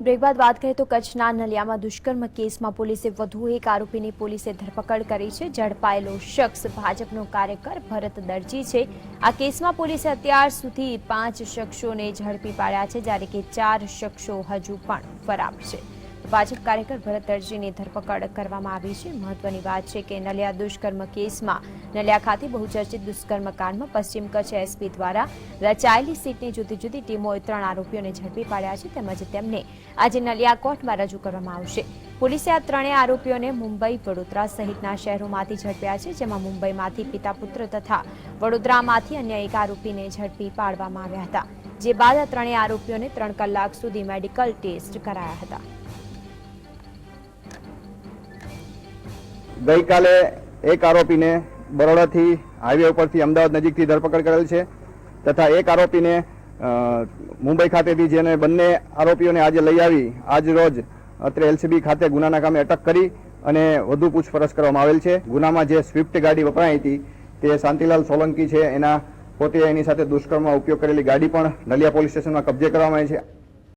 Break બાદ વાત કરીએ તો કચ્છના નલિયામાં દુષ્કર્મ કેસમાં પોલીસે વધુ એક આરોપીની પોલીસે ધરપકડ કરી છે. ઝડપાયેલો શખ્સ ભાજપનો કાર્યકર ભરત દરજી છે. આ કેસમાં પોલીસે અત્યાર સુધી પાંચ શખ્સોને ઝડપી પાડ્યા છે, જ્યારે કે ચાર શખ્સો હજુ પણ ફરાર છે. ભાજપ કાર્યકર ભરત દરજીની ધરપકડ કરવામાં આવી છે. મહત્વની વાત છે કે નલિયા દુષ્કર્મ કેસમાં નલિયા ખાતે બહુચર્ચિત દુષ્કર્મ કાંડમાં પશ્ચિમ કચ્છ એસપી દ્વારા રચાયેલી સીટની જુદી જુદી ટીમોએ ત્રણ આરોપીઓને ઝડપી પાડ્યા છે તેમજ તેમને આજે નલિયા કોર્ટમાં રજૂ કરવામાં આવશે. પોલીસે આ ત્રણેય આરોપીઓને મુંબઈ, વડોદરા સહિતના શહેરોમાંથી ઝડપ્યા છે, જેમાં મુંબઈમાંથી પિતા પુત્ર તથા વડોદરામાંથી અન્ય એક આરોપીને ઝડપી પાડવામાં આવ્યા હતા, જે બાદ આ ત્રણેય આરોપીઓને ત્રણ કલાક સુધી મેડિકલ ટેસ્ટ કરાયા હતા. ગઈકાલે એક આરોપીને બરોડાથી હાઈવે ઉપરથી અમદાવાદ નજીકથી ધરપકડ કરેલ છે તથા એક આરોપીને મુંબઈ ખાતેથી જેને બંને આરોપીઓને આજે લઈ આવી, આજ રોજ અત્રે એલસીબી ખાતે ગુનાના કામે અટક કરી અને વધુ પૂછપરછ કરવામાં આવેલ છે. ગુનામાં જે સ્વિફ્ટ ગાડી વપરાઈ હતી તે શાંતિલાલ સોલંકી છે. એના પોતે એની સાથે દુષ્કર્મમાં ઉપયોગ કરેલી ગાડી પણ નલિયા પોલીસ સ્ટેશનમાં કબજે કરવામાં આવી છે.